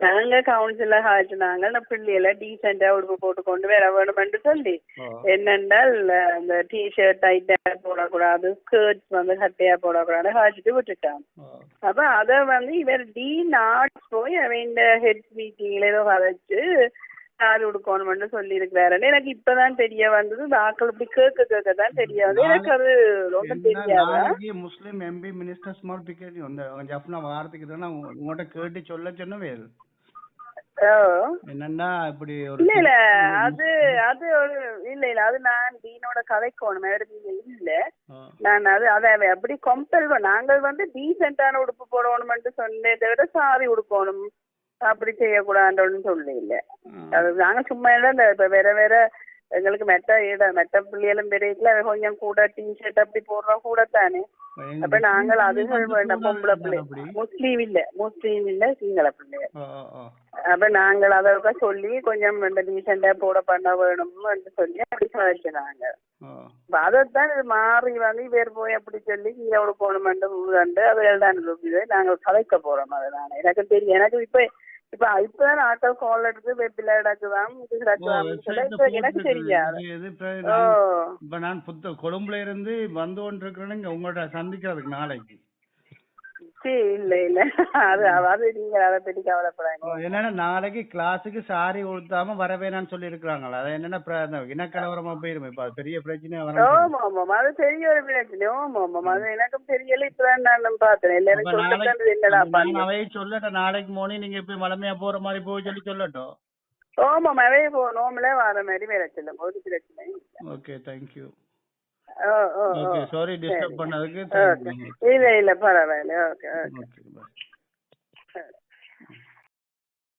நாங்க கவுன்சில காய்ச்சினாங்க நான் பிள்ளைகளை டீசெண்டா உடுப்பு போட்டு கொண்டு வர வேணும்னு சொல்லி. என்னென்றால் அந்த டிஷர்ட் டைட்டா போடக்கூடாது ஸ்கர்ட்ஸ் வந்து கட்டையா போடக்கூடாது காய்ச்சிட்டு விட்டுட்டான் ஓ அப்ப அத வந்து இவர் டி நாட்ஸ் போய் அவன் ஹெட் மீட்டிங்ல ஏதோ கதைச்சு கார் உடுக்கணும்னு சொல்லி இருக்கிறாரு எனக்கு இப்பதான் தெரிய வந்தது. வாக்கள் இப்படி கேட்க கேட்க தான் தெரிய வந்து எனக்கு அது ரொம்ப தெரியாதா? முஸ்லிம் எம்பி மினிஸ்டர் ஸ்மால் பிக்கெட் இந்த ஜப்னா வாரத்துக்கு தானே உங்கள்கிட்ட கேட்டு சொல்ல சொன்னவே என்னன்னா இப்படி இல்ல இல்ல. அது அது ஒரு இல்ல இல்ல. அது நான் டீனோட கதைக்கணும். இல்ல. நான் அது அதை அப்படி கம்பல் நாங்கள் வந்து டீசென்டான உடுப்பு போடணும்னு சொன்னதை விட சாரி உடுக்கணும். அப்படி செய்யக்கூடாதுன்னு சொல்லி இல்ல. அது நாங்க சும்மா இல்ல இப்ப வேற வேற எங்களுக்கு மெட்ட ஈட மெட்ட பிள்ளைகளும் பெரியல கொஞ்சம் கூட டிஷர்ட் அப்படி போடுறோம் கூட தானே. அப்ப நாங்கள் அதுகள் வேண்டாம் பொம்பளை பிள்ளை. முஸ்லீம் இல்ல முஸ்லீம் இல்ல சிங்கள பிள்ளை. ஓ, ஓ, ஓ. அப்ப நாங்கள் அதற்கா சொல்லி கொஞ்சம் இந்த டீசெண்டா போட பண்ண வேணும்னு சொல்லி அப்படி சொல்லிச்சுனாங்க ஓ. அப்ப அதைத்தான் இது மாறி வந்து இவர் போய் அப்படி சொல்லி கீழே போகணுமெண்டு கண்டு அது தான் நாங்கள் கலைக்க போறோம் அதை நான். எனக்கு தெரியும். எனக்கு இப்ப இப்ப இப்பதான் ஆட்டோ கால் எடுத்து website ல இப்ப எனக்கு. தெரியாது. இப்ப நான் புத்த கொழும்புல இருந்து வந்து கொண்டிருக்கிறேன்னு உங்கள்ட்ட சந்திக்கிறதுக்கு நாளைக்கு. இல்ல இல்ல. அது அது நீங்க அதை பத்தி கவலைப்படாங்க என்னன்னா நாளைக்கு கிளாஸுக்கு சாரி உடுத்தாம வரவேணான்னு சொல்லி இருக்கிறாங்களா அது என்னன்னா இனக்கலவரமா போயிரும்? இப்ப அது பெரிய பிரச்சனையா வர ஓமா ஆமாம் அது பெரிய ஒரு பிரச்சனை. ஓமா ஆமாம் அது எனக்கும் தெரியல. இப்பதான் நான் பார்த்தேன் எல்லாரும் சொல்லிட்டு என்னடா அவையை சொல்லட்டும். நாளைக்கு மோனி நீங்க இப்ப மலமையா போற மாதிரி போய் சொல்லி சொல்லட்டும். ஓமா அவே போ நோமலே வர மாதிரி வேற சொல்லும். ஒரு பிரச்சனை. Okay thank you okay sorry disturb ಮಾಡೋದಕ್ಕೆ ಇಲ್ಲ ಇಲ್ಲ ಪರವಾಗಿಲ್ಲ ಓಕೆ ಓಕೆ